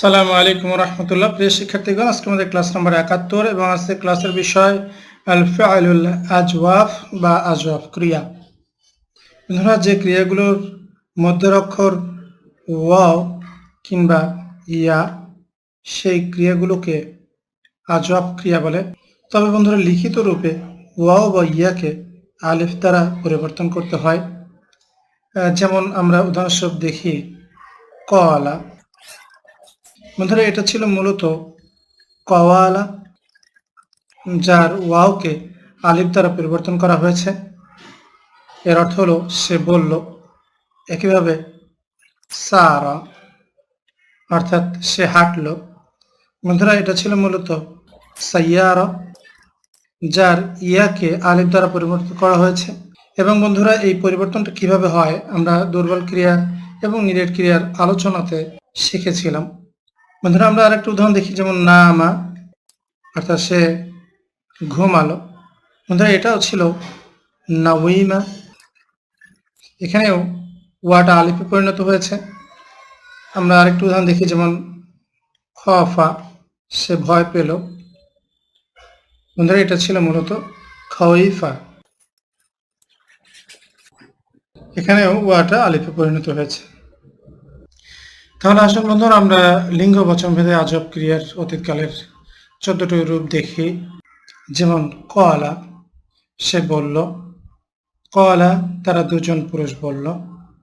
সালামু আলাইকুম রহমতুল্লাহ প্রিয় শিক্ষার্থীগণ, আজকে আমাদের ক্লাস নম্বর একাত্তর এবং আজকে ক্লাসের বিষয় আল ফাইলুল আজওয়াফ বা আজওয়াফ ক্রিয়া। বন্ধুরা, যে ক্রিয়াগুলোর মধ্যের অক্ষর ওয়াও কিংবা ইয়া, সেই ক্রিয়াগুলোকে আজওয়াফ ক্রিয়া বলে। তবে বন্ধুরা, লিখিত রূপে ওয়াও বা ইয়াকে আলিফ দ্বারা পরিবর্তন করতে হয়। যেমন আমরা উদাহরণস্বরূপ দেখি, কলা। বন্ধুরা, এটা ছিল মূলত কওয়ালা, যার ওয়াওকে আলিফ দ্বারা পরিবর্তন করা হয়েছে। এর অর্থ হলো, সে বলল, একইভাবে সারা, অর্থাৎ সে হাঁটল। বন্ধুরা, এটা ছিল মূলত সাইয়ারা, যার ইয়াকে আলিফ দ্বারা পরিবর্তন করা হয়েছে। এবং বন্ধুরা, এই পরিবর্তনটা কীভাবে হয়, আমরা দুর্বল ক্রিয়া এবং নিরেট ক্রিয়ার আলোচনাতে শিখেছিলাম। বন্ধুরা, আমরা আরেকটা উদাহরণ দেখি, যেমন না আমা অর্থাৎ সে ঘুমালো। বন্ধুরা, এটাও ছিল নাউইমা। এখানেও ওয়াটা আলিপে পরিণত হয়েছে। আমরা আরেকটা উদাহরণ দেখি, যেমন খফা, সে ভয় পেল। বন্ধুরা, এটা ছিল মূলত খইফা। এখানেও ওয়াটা আলিপে পরিণত হয়েছে। তাহলে আসুন বন্ধুরা, আমরা লিঙ্গ বচন ভেদে আজব ক্রিয়ার অতীতকালের চোদ্দটি রূপ দেখি। যেমন কলা সে বলল কলা তারা দুজন পুরুষ বলল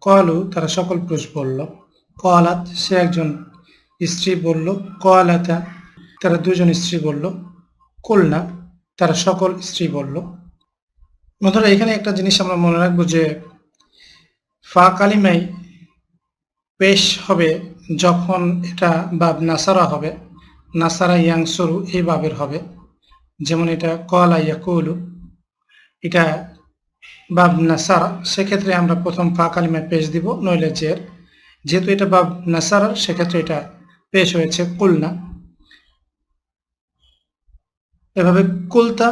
কলু তারা সকল পুরুষ বলল কলাত সে একজন স্ত্রী বলল কলাতা তারা দুজন স্ত্রী বলল, কুলনা তারা সকল স্ত্রী বলল। বন্ধুরা, এখানে একটা জিনিস আমরা মনে রাখব যে, ফা কালিমাই পেশ হবে যখন এটা বাব নাসারা হবে। নাসারা ইয়াংসরু এই বাবের হবে। যেমন এটা কলা ইয়াকুলু, এটা বাব নাসারা। সেক্ষেত্রে আমরা প্রথম ফা পেশ দিব, নইলে জের। যেহেতু এটা বাব নাসারা, সেক্ষেত্রে এটা পেশ হয়েছে কুলনা। এভাবে কুলতা,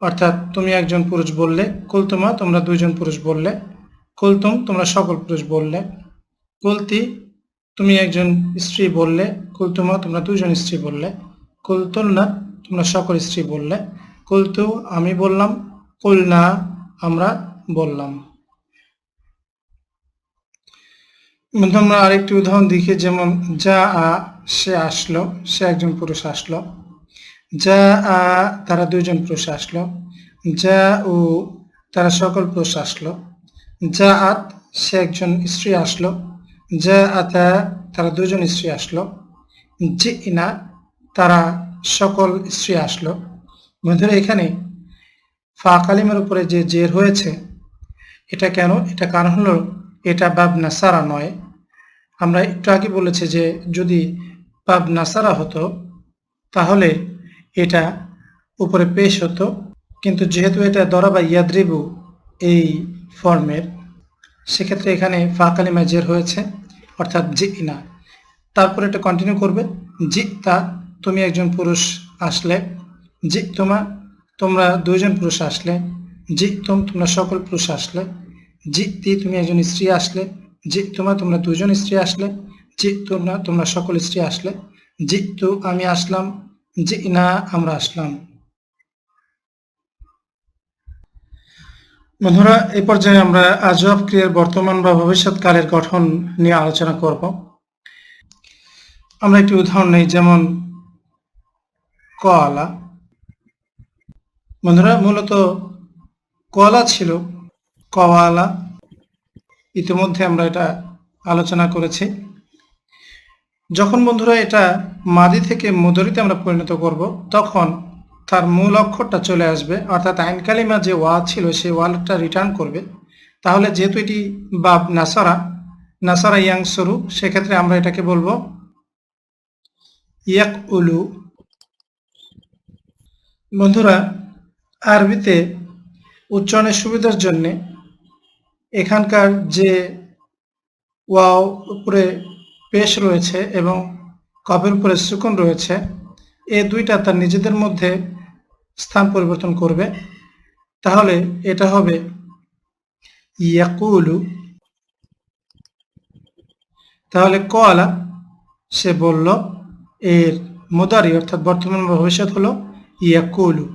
অর্থাৎ তুমি একজন পুরুষ বললে, কুলতুমা, তোমরা দুইজন পুরুষ বললে, কুলতুম, তোমরা সকল পুরুষ বললে। কুলতি, তুমি একজন স্ত্রী বললে, কুলতুমা, তোমরা দুজন স্ত্রী বললে, কুলতুল না, তোমরা সকল স্ত্রী বললে, কুলতু আমি বললাম, কুল না, আমরা বললাম। আমরা আরেকটি উদাহরণ দেখি, যেমন, যা আ, সে আসলো, সে একজন পুরুষ আসলো, যা আ, তারা দুইজন পুরুষ আসলো, যা উ, তারা সকল পুরুষ আসলো, যা আত, সে একজন স্ত্রী আসলো যা আতা তারা দুজন স্ত্রী আসলো জি ইনা তারা সকল স্ত্রী আসলো। বন্ধুরা, এখানে ফা কালিমের উপরে যে জের হয়েছে, এটা কেন? এটা কারণ হলো, এটা বাব নাসারা নয়। আমরা একটু আগে বলেছি যে, যদি বাব নাসারা হতো, তাহলে এটা উপরে পেশ হতো। কিন্তু যেহেতু এটা দরা বা ইয়াদ্রিবু এই ফর্মের, সেক্ষেত্রে এখানে ফা কালিমা জের হয়েছে। অর্থাৎ জি ইনা তারপর এটা কন্টিনিউ করবে। জি তা তুমি একজন পুরুষ আসলে, জি তোমা, তোমরা দুইজন পুরুষ আসলে, জি তুম তোমরা সকল পুরুষ আসলে, জি তি তুমি একজন স্ত্রী আসলে, জি তোমা তোমরা দুজন স্ত্রী আসলে, জি তোমরা তোমরা সকল স্ত্রী আসলে, জি তু আমি আসলাম, জি না আমরা আসলাম। বন্ধুরা, এই পর্যায়ে আমরা আজব ক্রিয়ার বর্তমান বা ভবিষ্যৎকালের গঠন নিয়ে আলোচনা করব। আমরা একটি উদাহরণ নেই, যেমন কলা। বন্ধুরা, মূলত কলা ছিল কওয়ালা। ইতিমধ্যে আমরা এটা আলোচনা করেছি। যখন বন্ধুরা এটা মাদি থেকে মুদরিতে আমরা পরিণত করব, তখন তার মূল অক্ষরটা চলে আসবে, অর্থাৎ আইন কালিমা যে ওয়া ছিল, সেই ওয়ালটা রিটার্ন করবে। তাহলে যেহেতু এটি বাব নাসারা নাসারা ইয়াং সরু সেক্ষেত্রে আমরা এটাকে বলব ইয়াক উলু বন্ধুরা, আরবিতে উচ্চারণের সুবিধার জন্য এখানকার যে ওয়াও উপরে পেশ রয়েছে এবং কপের উপরে সুকুন রয়েছে, এ দুইটা তার নিজেদের মধ্যে স্থান পরিবর্তন করবে। তাহলে এটা হবে ইয়াকুলু। তাহলে কলা সে বলল, এর মোদারি অর্থাৎ বর্তমান ভবিষ্যৎ হলো ইয়াকুলু।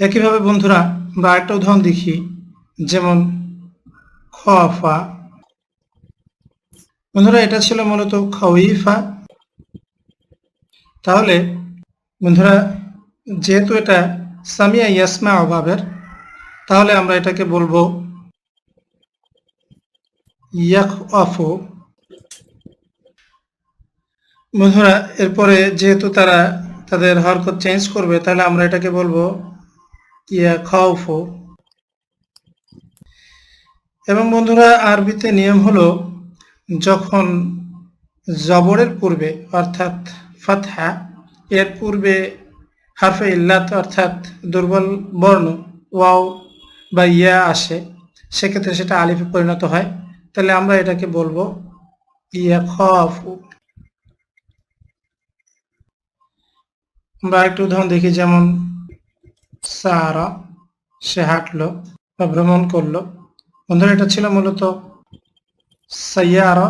একইভাবে বন্ধুরা, আমরা আরেকটা উদাহরণ দেখি, যেমন খফা বন্ধুরা, এটা ছিল মূলত খউইফা তাহলে বন্ধুরা যেহেতু এটা সামিয়া ইয়াসমা অভাবের, তাহলে আমরা এটাকে বলব ইয়াক বন্ধুরা, এরপরে যেহেতু তারা তাদের হরকত চেঞ্জ করবে, তাহলে আমরা এটাকে বলব ইয়া খাউফু এবং বন্ধুরা, আরবিতে নিয়ম হলো যখন জবরের পূর্বে, অর্থাৎ ফাতহা, এর পূর্বে হারফে ইল্লাত অর্থাৎ দুর্বল বর্ণ, ওয়াও বা ইয়া আসে, সেক্ষেত্রে সেটা আলিফে পরিণত হয়। তাহলে আমরা এটাকে বলব ইয়া খফু। আমরা একটু উদাহরণ দেখি, যেমন সারা, সে হাঁটলো বা ভ্রমণ করল। বন্ধুরা, এটা ছিল মূলত সাইয়ারা।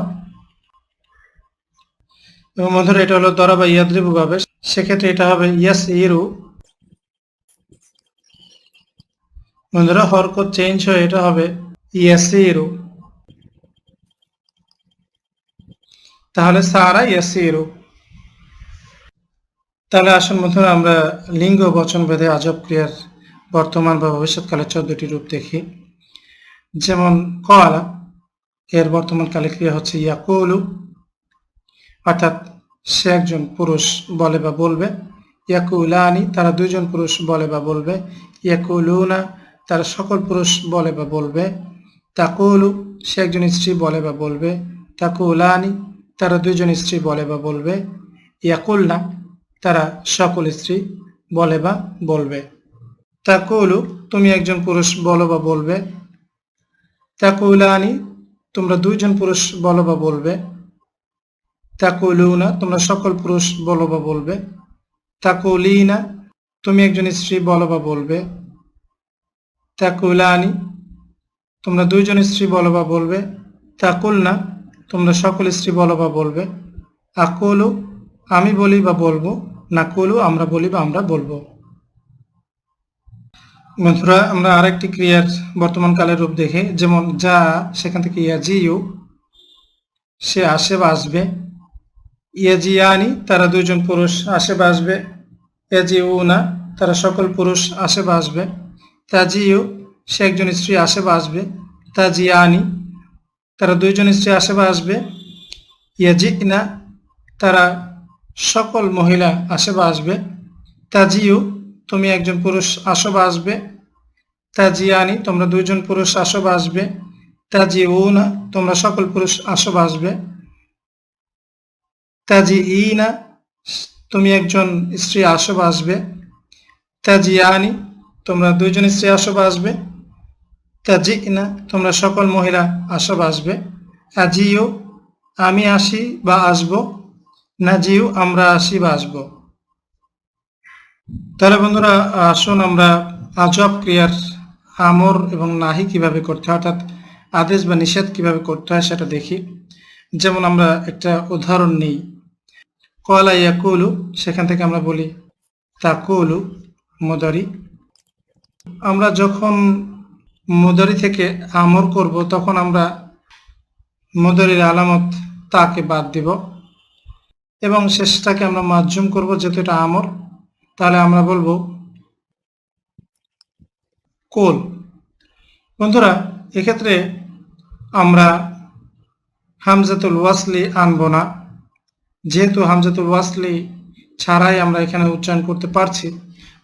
এবং বন্ধুরা, এটা হলো দরা বা ইয়াদ্রিবু ভাবে সেক্ষেত্রে এটা হবে ইয়াস ইরু বন্ধুরা, হরকত চেঞ্জ হয়ে এটা হবে ইয়াসিরু তাহলে সারা ইয়াসিরু তাহলে আসুন বন্ধুরা, আমরা লিঙ্গ বচন ভেদে আজব ক্রিয়ার বর্তমান বা ভবিষ্যৎকালে চোদ্দটি রূপ দেখি। যেমন কলা এর বর্তমান কালে ক্রিয়া হচ্ছে ইয়াকুলু, অর্থাৎ সে একজন পুরুষ বলে বা বলবে। ইয়াকুলানি, তারা দুইজন পুরুষ বলে বা বলবে। ইয়াকুলুনা, তারা সকল পুরুষ বলে বা বলবে। তাকুলু, সে একজন স্ত্রী বলে বা বলবে। তাকুলানি, তারা দুইজন স্ত্রী বলে বা বলবে। ইয়াকুলনা, তারা সকল স্ত্রী বলে বা বলবে। তাকুলু, তুমি একজন পুরুষ বলো বা বলবে। তাকুলানি, তোমরা দুইজন পুরুষ বলো বা বলবে। তাকুলুনা তোমরা সকল পুরুষ বলো বা বলবে তাকুলিনা তুমি একজন স্ত্রী বলো বা বলবে তাকুলানি তোমরা দুইজন স্ত্রী বলো বা বলবে তাকুলনা তোমরা সকল স্ত্রী বলো বা বলবে আকুলু আমি বলি বা বলব নাকুলু আমরা বলি বা আমরা বলব। বন্ধুরা, আমরা আরেকটি ক্রিয়ার বর্তমান কালের রূপ দেখে। যেমন যা, সেখান থেকে ইয়াজিউ, সে আসে বা আসবে। ইয়াজিয়ানি, তারা দুইজন পুরুষ আসে বা আসবে। ইয়াজিউনা, তারা সকল পুরুষ আসে বা আসবে। তাজিউ, সে একজন স্ত্রী আসে বা আসবে। তাজিয়ানি, তারা দুইজন স্ত্রী আসে বা আসবে। ইয়াজিনা, তারা সকল মহিলা আসে বা আসবে। তাজিউ, তুমি একজন পুরুষ আসো বা আসবে। তাজিয়ানি, তোমরা দুইজন পুরুষ আসো বা আসবে। তাজিউনা, তোমরা সকল পুরুষ আসো বা আসবে তাজি ইনা তুমি একজন স্ত্রী আসো বা আসবে তাজিয়ানি তোমরা দুইজন স্ত্রী আসো বা আসবে। তাজি না, তোমরা সকল মহিলা আসো বা আসবে আজিও আমি আসি বা আসব। নাজিও আমরা আসি বা আসব। তাহলে বন্ধুরা, আসুন আমরা আজব ক্রিয়ার আমর এবং নাহি কীভাবে করতে হয়, অর্থাৎ আদেশ বা নিষেধ কীভাবে করতে হয়, সেটা দেখি। যেমন আমরা একটা উদাহরণ নিই। কলা ইয়াকুলু, সেখান থেকে আমরা বলি তা তাকুলু, মদারি। আমরা যখন মদারি থেকে আমর করব, তখন আমরা মদারির আলামত তাকে বাদ দিব এবং শেষটাকে আমরা মাধ্যম করব যেহেতু এটা আমর। তাহলে আমরা বলব কোল। বন্ধুরা, এক্ষেত্রে আমরা হামজাতুল ওয়াসলি আনব না। যেহেতু হামজাতুল ওয়াসলি ছাড়াই আমরা এখানে উচ্চারণ করতে পারছি,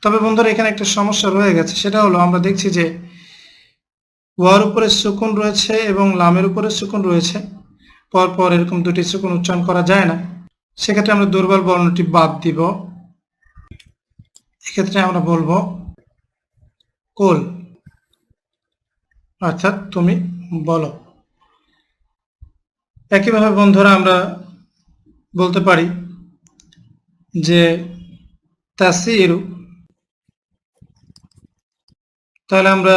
তবে বন্ধুরা এখানে একটা সমস্যা রয়ে গেছে, সেটা হলো আমরা দেখছি যে ওয়ার উপরে সুকুন রয়েছে এবং লামের উপরে সুকুন রয়েছে, পরপর এরকম দুটি সুকুন উচ্চারণ করা যায় না। সেক্ষেত্রে আমরা দুর্বল বর্ণটি বাদ দিব। এক্ষেত্রে আমরা বলব কোল, অর্থাৎ তুমি বলো। একইভাবে বন্ধুরা আমরা বলতে পারি যে তাসিরু তাহলে আমরা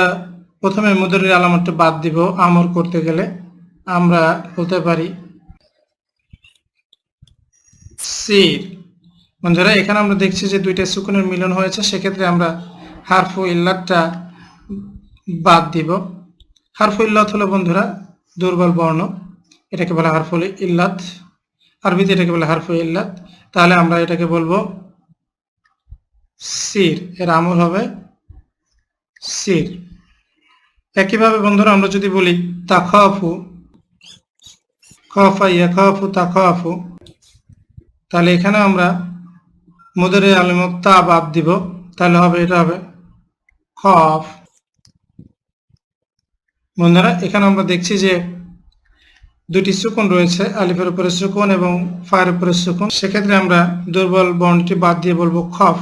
প্রথমে মুদরির আলামতটা বাদ দিব আমর করতে গেলে। আমরা বলতে পারি সির। বন্ধুরা, এখানে আমরা দেখছি যে দুইটা সুকুনের মিলন হয়েছে, সেক্ষেত্রে আমরা হারফু ইল্লাতটা বাদ দিব। হারফু ইল্লাত হলো বন্ধুরা দুর্বল বর্ণ, এটাকে বলা হারফুল ইল্লাত। আরবিতে এটাকে বলে হারফু ইল্লাত। তাহলে আমরা এটাকে বলব সির। এর আমল হবে সির। একইভাবে বন্ধুরা, আমরা যদি বলি তাখাফু, খফা ইয়াখাফু তাখাফু, তাহলে এখানে আমরা মুদরে আলিমত তা বাদ দিব। তাহলে হবে, এটা হবে খফ বন্ধুরা, এখানে আমরা দেখছি যে দুটি সুকুন রয়েছে, আলিফের উপরে সুকুন এবং ফায়ের উপরে সুকুন সেক্ষেত্রে আমরা দুর্বল বর্ণটি বাদ দিয়ে বলব খফ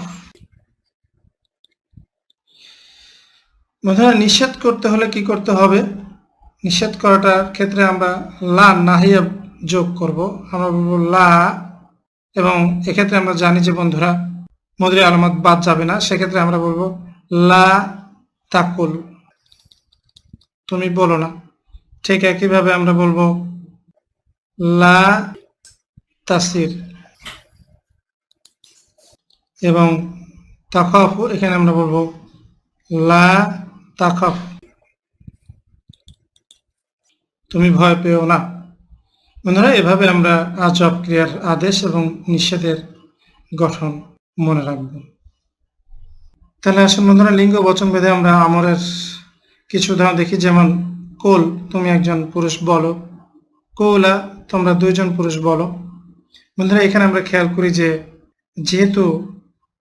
বন্ধুরা, নিষেধ করতে হলে কি করতে হবে? নিষেধ করাটার ক্ষেত্রে আমরা লা নাহিয়া যোগ করব। আমরা বলব লা এবং এক্ষেত্রে আমরা জানি যে, বন্ধুরা মধুরী আলামত বাদ যাবে না। সেক্ষেত্রে আমরা বলব লা তাকুল। তুমি বলো না। ঠিক একইভাবে আমরা বলব লা তাসির এবং তাকাফু এখানে আমরা বলব লা তাকাফ তুমি ভয় পেও না। বন্ধুরা, এভাবে আমরা আজব ক্রিয়ার আদেশ এবং নিষেধের গঠন মনে রাখব। তাহলে আসুন বন্ধুরা, লিঙ্গ বচন ভেদে আমরা আমরের কিছু উদাহরণ দেখি। যেমন, কোল, তুমি একজন পুরুষ, বলো। কৌলা, তোমরা দুইজন পুরুষ বলো। বন্ধুরা, এখানে আমরা খেয়াল করি যে যেহেতু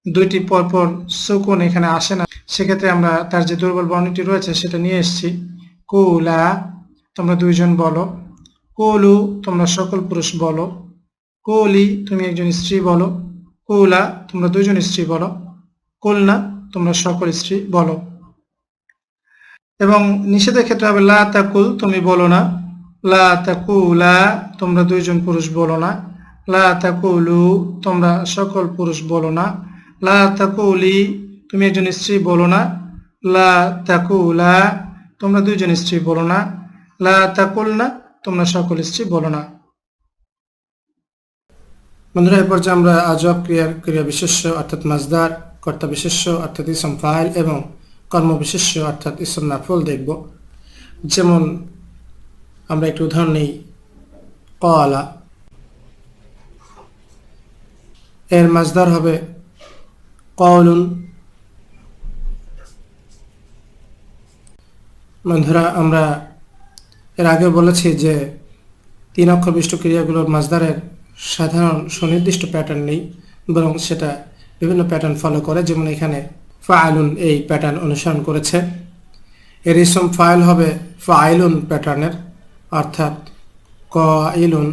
দুইটি পরপর সুকুন এখানে আসে না, সেক্ষেত্রে আমরা তার যে দুর্বল বর্ণটি রয়েছে সেটা নিয়ে এসেছি। কৌলা, তোমরা দুইজন বলো। কোলু, তোমরা সকল পুরুষ বলো। কোলি, তুমি একজন স্ত্রী বলো। কৌলা, তোমরা দুইজন স্ত্রী বলো। কলনা, তোমরা সকল স্ত্রী বলো। এবং নিষেধের ক্ষেত্রে হবে, লা তাকুল, তুমি বলো না। লা তাকুলা, তোমরা দুইজন পুরুষ বলো না। লা তাকুলু, তোমরা সকল পুরুষ বলো না। লা তাকুলি, তুমি একজন স্ত্রী বলো না। লা তাকুলা, তোমরা দুইজন স্ত্রী বলো না। লা তাকুল না তোমরা সকল স্ত্রী বলো না। বন্ধুরা, এ পর্যায়ে আমরা আজব ক্রিয়ার ক্রিয়া বিশেষ্য, অর্থাৎ মাজদার, কর্তা বিশেষ্য, অর্থাৎ ইসম ফাইল এবং কর্ম বিশেষ্য, অর্থাৎ ইসম নাফল দেখব। যেমন আমরা একটু উদাহরণ নেই। কলা এর মাজদার হবে কলুন বন্ধুরা, আমরা এর আগে বলেছি যে তিন অক্ষর বিষ্ট ক্রিয়াগুলোর মাজদারের সাধারণ সুনির্দিষ্ট প্যাটার্ন নেই, বরং সেটা বিভিন্ন প্যাটার্ন ফলো করে। যেমন এখানে ফাইলুন এই প্যাটার্ন অনুসরণ করেছে। এর ইসম ফাইল হবে ফাইলুন প্যাটার্নের অর্থাৎ ক কইলুন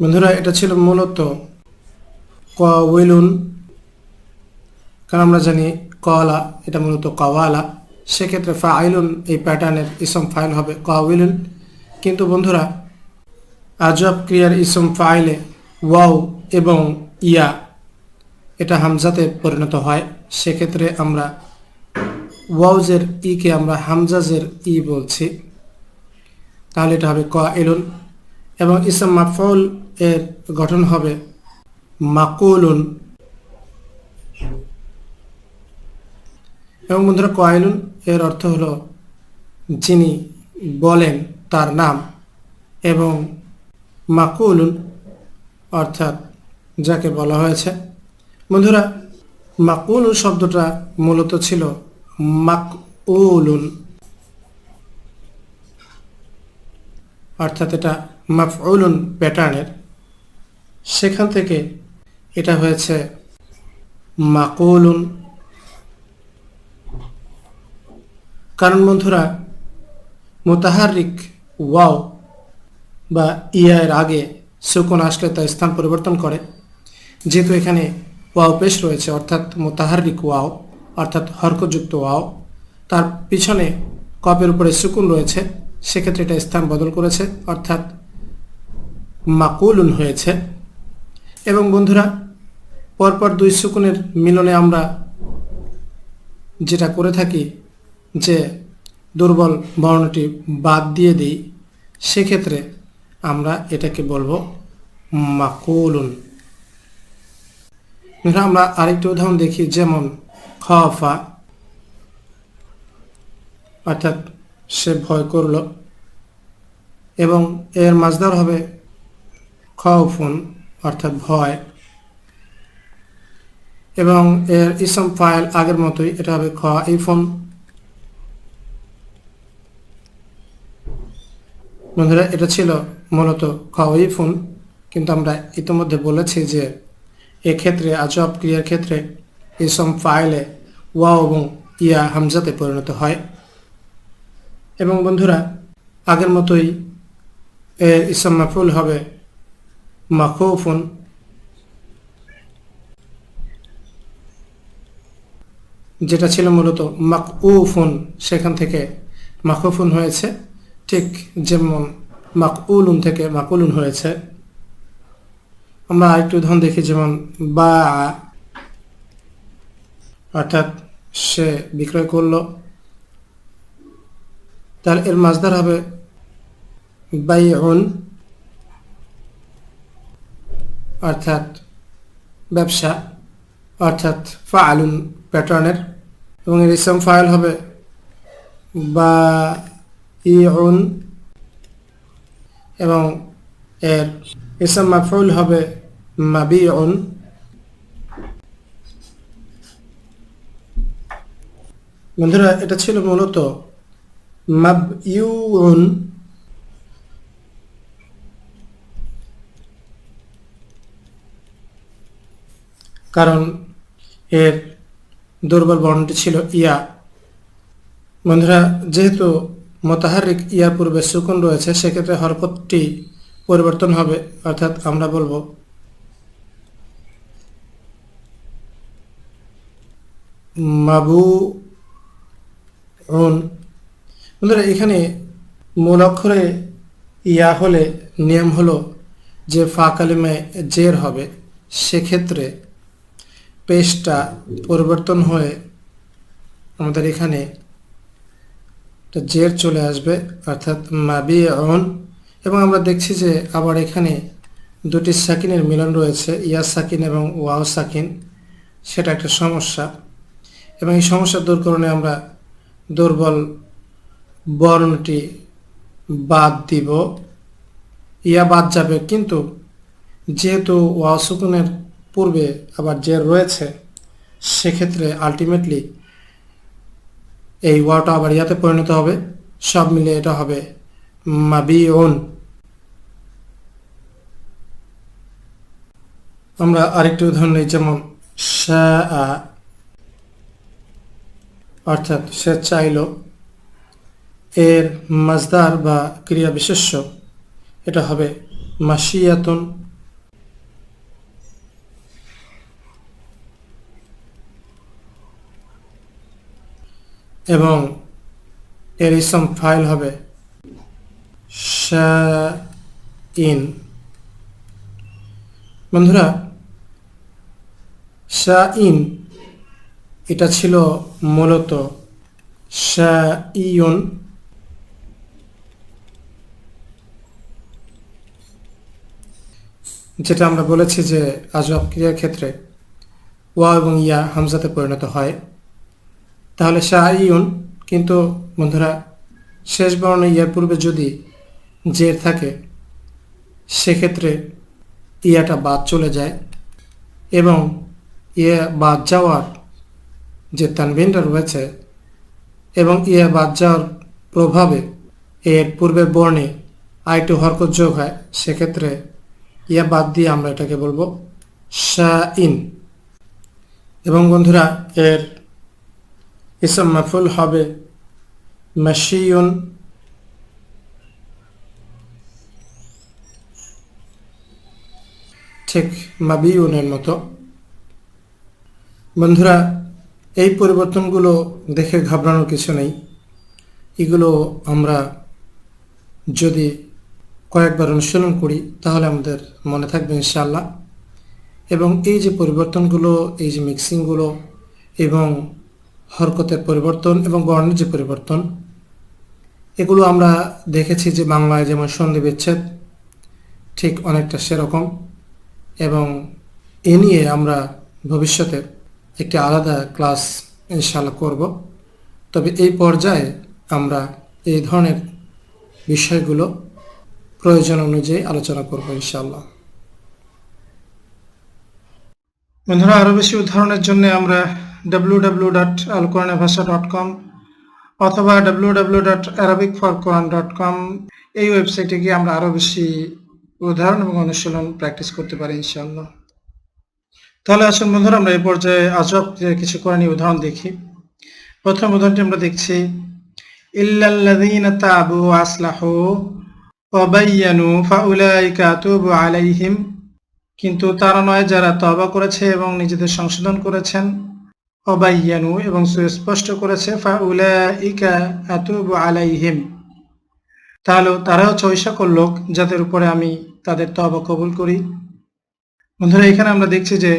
বন্ধুরা, এটা ছিল মূলত কউইলুন কারণ আমরা জানি কলা এটা মূলত কওয়ালা। সেক্ষেত্রে ফা আইলুন এই প্যাটার্নের ইসম ফাইল হবে কউইলুন কিন্তু বন্ধুরা, আজব ক্রিয়ার ইসম ফাইলে ওয়াও এবং ইয়া, এটা হামজাতে পরিণত হয়। সেক্ষেত্রে আমরা ওয়াউজের ইকে আমরা হামজাজের ই বলছি। তাহলে এটা হবে ক এলুন এবং ইসম মাফল এর গঠন হবে মাকুলুন। এবং বন্ধুরা কয়েলুন এর অর্থ হলো যিনি বলেন তার নাম। এবং মাকুলুন অর্থাৎ যাকে বলা হয়েছে। বন্ধুরা, মাকুলুন শব্দটা মূলত ছিল মাকউলুন। অর্থাৎ এটা মাফউলুন প্যাটার্নের। সেখান থেকে এটা হয়েছে মাকুলুন কারণ বন্ধুরা, মোতাহারিক ওয়াও বা ইয়ার আগে সুকুন আসলে তা স্থান পরিবর্তন করে। যেহেতু এখানে ওয়াও পেশ রয়েছে, অর্থাৎ মোতাহারিক ওয়াও। অর্থাৎ হরকযুক্ত ওয়াও, তার পিছনে কপের উপরে সুকুন রয়েছে, সেক্ষেত্রে এটা স্থান বদল করেছে, অর্থাৎ মাকুলুন হয়েছে। এবং বন্ধুরা, পরপর দুই সুকুনের মিলনে আমরা যেটা করে থাকি যে দুর্বল বর্ণটি বাদ দিয়ে দিই, সেক্ষেত্রে আমরা এটাকে বলব মাকুলুন। আমরা আরেকটি উদাহরণ দেখি, যেমন খফা অর্থাৎ সে ভয় করল। এবং এর মাজদার হবে খফুন অর্থাৎ ভয়। এবং এর ইসম ফাইল আগের মতোই, এটা হবে খ ইফোন বন্ধুরা, এটা ছিল মূলত খ ইফোন কিন্তু আমরা ইতিমধ্যে বলেছি যে এক্ষেত্রে, আজব ক্রিয়ার ক্ষেত্রে ইসম ফাইলে ওয়া এবং ইয়া হামজাতে পরিণত হয়। এবং বন্ধুরা, আগের মতোই এর ইসম মাফুল হবে মাখুফুন। যেটা ছিল মূলত মাকউফুন সেখান থেকে মাকুফুন হয়েছে। ঠিক যেমন মাকউলুন থেকে মাকুলুন হয়েছে। আমরা আরেকটু উদাহরণ দেখি, যেমন বা অর্থাৎ সে বিক্রয় করল। তাহলে এর মাজদার হবে বাইউন, অর্থাৎ ব্যবসা, অর্থাৎ ফাআলুন, প্যাটার্নের। এবং এর ইসম ফাইল হবে বা ইউন এবং এর ইসম মাফউল হবে মাবিউন। বন্ধুরা, এটা ছিল মূলত মাবইউন। কারণ এর দুর্বল বর্ণটি ছিল ইয়া। বন্ধুরা, যেহেতু মোতাহারিক ইয়ার পূর্বে সুকুন রয়েছে, সেক্ষেত্রে হরকতটি পরিবর্তন হবে, অর্থাৎ আমরা বলব মাবু বন্ধুরা, এখানে মূল অক্ষরে ইয়া হলে নিয়ম হলো যে ফা কালিমে জের হবে, সেক্ষেত্রে পেজটা পরিবর্তন হয়ে আমাদের এখানে জের চলে আসবে, অর্থাৎ মাবি অন এবং আমরা দেখছি যে আবার এখানে দুটি সাকিনের মিলন রয়েছে, ইয়া সাকিন এবং ওয়াও সাকিন। সেটা একটা সমস্যা। এবং এই সমস্যা দূরকরণে আমরা দুর্বল বর্ণটি বাদ দিব। ইয়া বাদ যাবে, কিন্তু যেহেতু ওয়াও সুকুনের পূর্বে আবার যে রয়েছে, সেক্ষেত্রে আলটিমেটলি এই ওয়াটা আবার ইয়াতে পরিণত হবে। সব মিলে এটা হবে মাবিউন। আমরা আরেকটি উদাহরণ নিই, যেমন অর্থাৎ সে চাইল এর মাজদার বা ক্রিয়া বিশেষ্য। এটা হবে মাসিয়াতুন। এবং এর ইসম ফাইল হবে ইন বন্ধুরা ইন এটা ছিল মূলত ইয়ন যেটা আমরা বলেছি যে আজব ক্রিয়ার ক্ষেত্রে ওয়া এবং ইয়া হামজাতে পরিণত হয়। তাহলে ইউন কিন্তু বন্ধুরা শেষ বর্ণ ইয়ার পূর্বে যদি জের থাকে, সেক্ষেত্রে ইয়াটা বাদ চলে যায় এবং ইয়ে বাদ যাওয়ার যে তানবিনটা রয়েছে এবং ইয়ে বাদ যাওয়ার প্রভাবে এর পূর্বের বর্ণে আইটু হরকত যোগ হয়, সেক্ষেত্রে ইয়া বাদ দিয়ে আমরা এটাকে বলব শা ইন এবং বন্ধুরা, এর ইসম মাফুল হবে মাশিউন ঠিক মাবিউনের মতো। বন্ধুরা এই পরিবর্তনগুলো দেখে ঘাবড়ানোর কিছু নেই। এগুলো আমরা যদি কয়েকবার অনুশীলন করি, তাহলে আমাদের মনে থাকবে ইনশাল্লাহ এবং এই যে পরিবর্তনগুলো, এই যে মিক্সিংগুলো এবং হরকতের পরিবর্তন এবং বর্ণের যে পরিবর্তন, এগুলো আমরা দেখেছি যে বাংলায় যেমন সন্ধি বিচ্ছেদ, ঠিক অনেকটা সেরকম এবং এ নিয়ে আমরা ভবিষ্যতে একটি আলাদা ক্লাস ইনশাল্লাহ করব। তবে এই পর্যায়ে আমরা এই ধরনের বিষয়গুলো প্রয়োজন অনুযায়ী আলোচনা করব ইনশাল্লাহ বন্ধুরা, আরও বেশি উদাহরণের জন্য আমরা ডাব্লিউ ডাব্লিউ ডট আল ভাষা ডট কম অথবা W W dot Arabic for Quran dot com এই ওয়েবসাইটে গিয়ে আমরা আরও বেশি উদাহরণ এবং অনুশীলন প্র্যাকটিস করতে পারি ইনশাআল্লাহ। তাহলে আসুন বন্ধুরা, আমরা এই পর্যায়ে আজব কিছু কোরআনি উদাহরণ দেখি। প্রথম উদাহরণটি আমরা দেখছি আসলাহু আলাইহিম। কিন্তু তারা নয় যারা তবা করেছে এবং নিজেদের সংশোধন করেছেন। অবাইয়ানু এবং সুস্পষ্ট করেছে আলাইহিম। তাহলে তারা হচ্ছে ওই সকল লোক, যাদের উপরে আমি তাদের তবা কবুল করি। বন্ধুরা, এখানে আমরা দেখছি যে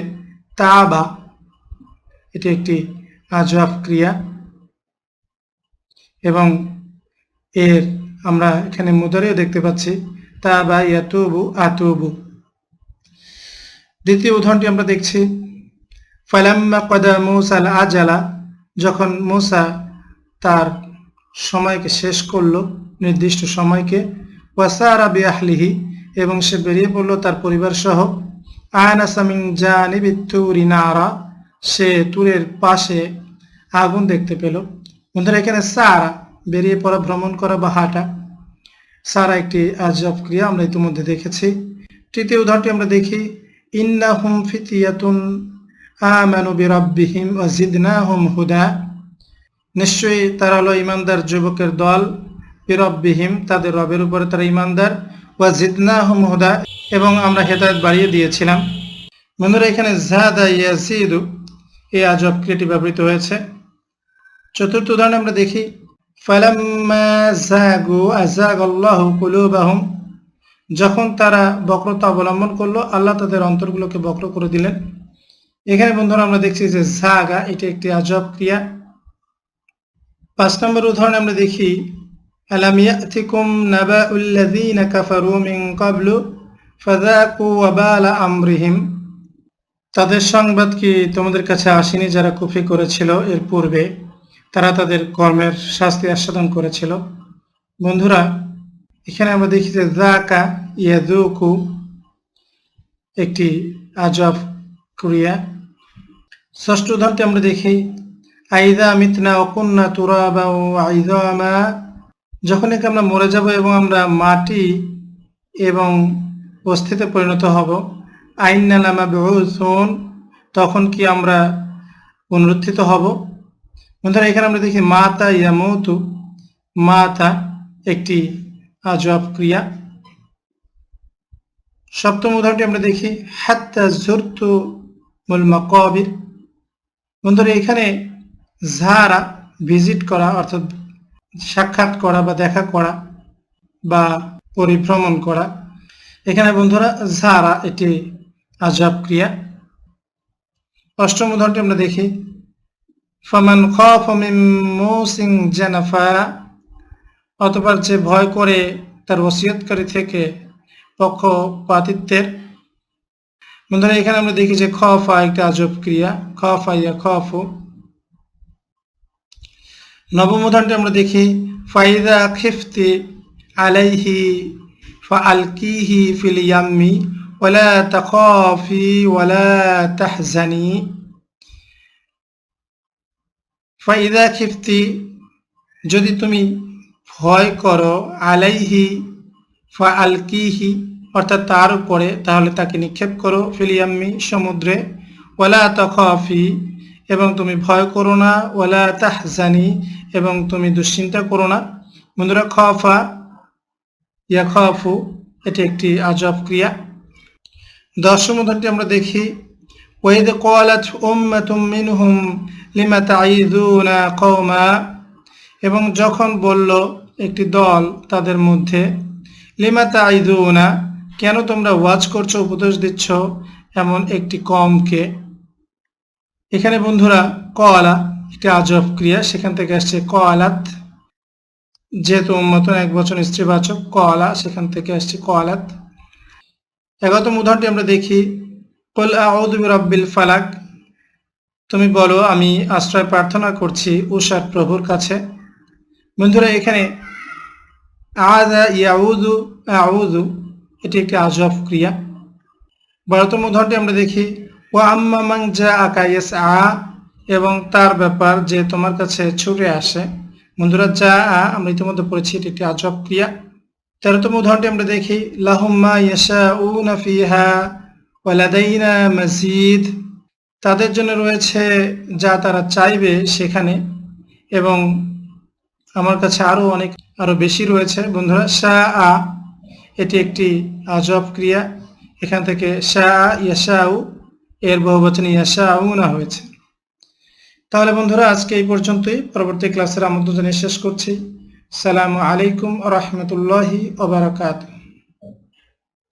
তাবা এটি একটি আজওয়াফ ক্রিয়া। এবং এর আমরা এখানে মুদারেও দেখতে পাচ্ছি, তা বা ইয়াতুবু আতুবু। দ্বিতীয় উদাহরণটি আমরা দেখছি, ফালাম্মা কদা মুসাল আজালা, যখন মুসা তার সময়কে শেষ করল, নির্দিষ্ট সময়কে, ওয়াসারা বিআহলিহি, এবং সে বেরিয়ে পড়ল তার পরিবার সহ আয়নাসামিং জানিবি তুরি নারা, সে তুরের পাশে আগুন দেখতে পেল। বন্ধুরা, এখানে সারা বেরিয়ে পড়া, ভ্রমণ করা বা হাঁটা, সারা একটি আজব ক্রিয়া আমরা ইতিমধ্যে দেখেছি। তৃতীয় উদাহরণটি আমরা দেখি, ইন্নাহুম ফিতিয়াতুন আমানু বিরাব্বিহিম ওয়া জিদনাহুম হুদা। নিশ্চয়ই তারা হলো ইমানদার যুবকের দল, বিরব্বিহিম তাদের রবের উপরে তারা ইমানদার। ওয়া জিদনাহুম হুদা, এবং আমরা হেদায়ত বাড়িয়ে দিয়েছিলাম। বন্ধুরা, এখানে জাদা ইয়াজিদু, এই আজব ক্রিয়াটি ব্যবহৃত হয়েছে। চতুর্থ উদাহরণ আমরা দেখি, ফালাম্মা জাগু আজাগাল্লাহু কুলুবাহুম, যখন তারা বক্রতা অবলম্বন করল, আল্লাহ তাদের অন্তরগুলোকে বক্র করে দিলেন। এখানে বন্ধুরা, আমরা দেখছি যে জাগা, এটি একটি আজব ক্রিয়া পাঁচ নম্বর উদাহরণ আমরা দেখি আলাম ইয়াতিকুম নাবাউল্লাযীনা কাফারু মিন ক্বাবলু ফাযাকু ওয়াবালা আমরিহিম তাদের সংবাদ কি তোমাদের কাছে আসেনি যারা কুফি করেছিল এর পূর্বে? তারা তাদের কর্মের শাস্তি আস্বাদন করেছিল। বন্ধুরা, এখানে আমরা দেখি যে জাকা ইয়াদুকু একটি আজব ক্রিয়া। ষষ্ঠ উদাহরণটি আমরা দেখি আইদা মিতনা অকুন্না তুরাবা ও আইদামা যখন একে আমরা মরে যাব এবং আমরা মাটি এবং অস্থিতে পরিণত হব আইন নামা বেহুসন তখন কি আমরা পুনরুত্থিত হব? বন্ধুরা, এখানে আমরা দেখি মাতা ইয়ামতু। মাতা একটি আজব ক্রিয়া। সপ্তম উদাহরণটি আমরা দেখি, হাত্তা জুরতু মুল মাকবির। বন্ধুরা, এখানে ঝারা ভিজিট করা, অর্থাৎ সাক্ষাৎ করা বা দেখা করা বা পরিভ্রমণ করা। এখানে বন্ধুরা ঝারা এটি আজব ক্রিয়া, অষ্টম উদাহরণটি আমরা দেখি। ফমান খফ মৌসিং জানাফা অতবার যে ভয় করে তার ওসিয়তকারী থেকে পক্ষপাতিত্বের। বন্ধুরা, এখানে আমরা দেখি যে খ খফা একটা আজব ক্রিয়া, খফা ইয়া খফু। নবম উদাহরণটি আমরা দেখি ফাইদা খিফতি আলাইহি ফাআলকিহি ফিল ইয়াম্মি ওয়ালা তাখাফি ওয়ালা তাহজানি। ফাইদা খিফতি, যদি তুমি ভয় করো আলাইহি ফা আলকিহি অর্থাৎ তার উপরে, তাহলে তাকে নিক্ষেপ করো ফিলিয়াম্মি সমুদ্রে। ওয়ালা তখফি, এবং তুমি ভয় করো না, ওয়ালা তাহজানি। এবং তুমি দুশ্চিন্তা করো না। বন্ধুরা খফা ইয়া খফু এটি একটি আজব ক্রিয়া। দশম উদাহরণটি আমরা দেখি ওয়েদ কলাত উম্মাতুম মিনহুম লিমা তাইদুনা কওমা এবং যখন বলল একটি দল তাদের মধ্যে, লিমা তাইদুনা কেন তোমরা ওয়াজ করছ, উপদেশ দিচ্ছ? এমন একটি কমকে এখানে বন্ধুরা কলা একটি আজব ক্রিয়া, সেখান থেকে আসছে ক আলাত। যেহেতু মতন এক বছর স্ত্রীবাচক আলা, সেখান থেকে আসছে ক আলাত। এগারোতম উদাহরণটি আমরা দেখি, কল আউযু বিরাব্বিল ফালাক তুমি বলো, আমি আশ্রয় প্রার্থনা করছি উষার প্রভুর কাছে। বন্ধুরা, এখানে আউদু এটি একটি আজব ক্রিয়া। বারোতম উদাহরণটি আমরা দেখি ও আম্মা মাং যা আকাইয়েস আ এবং তার ব্যাপার যে তোমার কাছে ছুটে আসে। বন্ধুরা, যা আমরা ইতিমধ্যে পড়েছি, এটি একটি আজব ক্রিয়া। তেরোতম উদাহরণটি আমরা দেখি লাহুম্মা ইয়াশা ফিহা ওয়ালাদাইনা মসজিদ তাদের জন্য রয়েছে যা তারা চাইবে সেখানে, এবং আমার কাছে আরও অনেক, আরও বেশি রয়েছে। বন্ধুরা শাহ আ এটি একটি আজব ক্রিয়া। এখান থেকে শাহ ইয়াশাউ, এর বহুবচন ইয়াশাউনা হয়েছে। তাহলে বন্ধুরা, আজকে এই পর্যন্তই। পরবর্তী ক্লাসের আমন্ত্রণ জানিয়ে শেষ করছি। সালামু আলাইকুম রহমতুল্লাহি ওবরাকাতুহ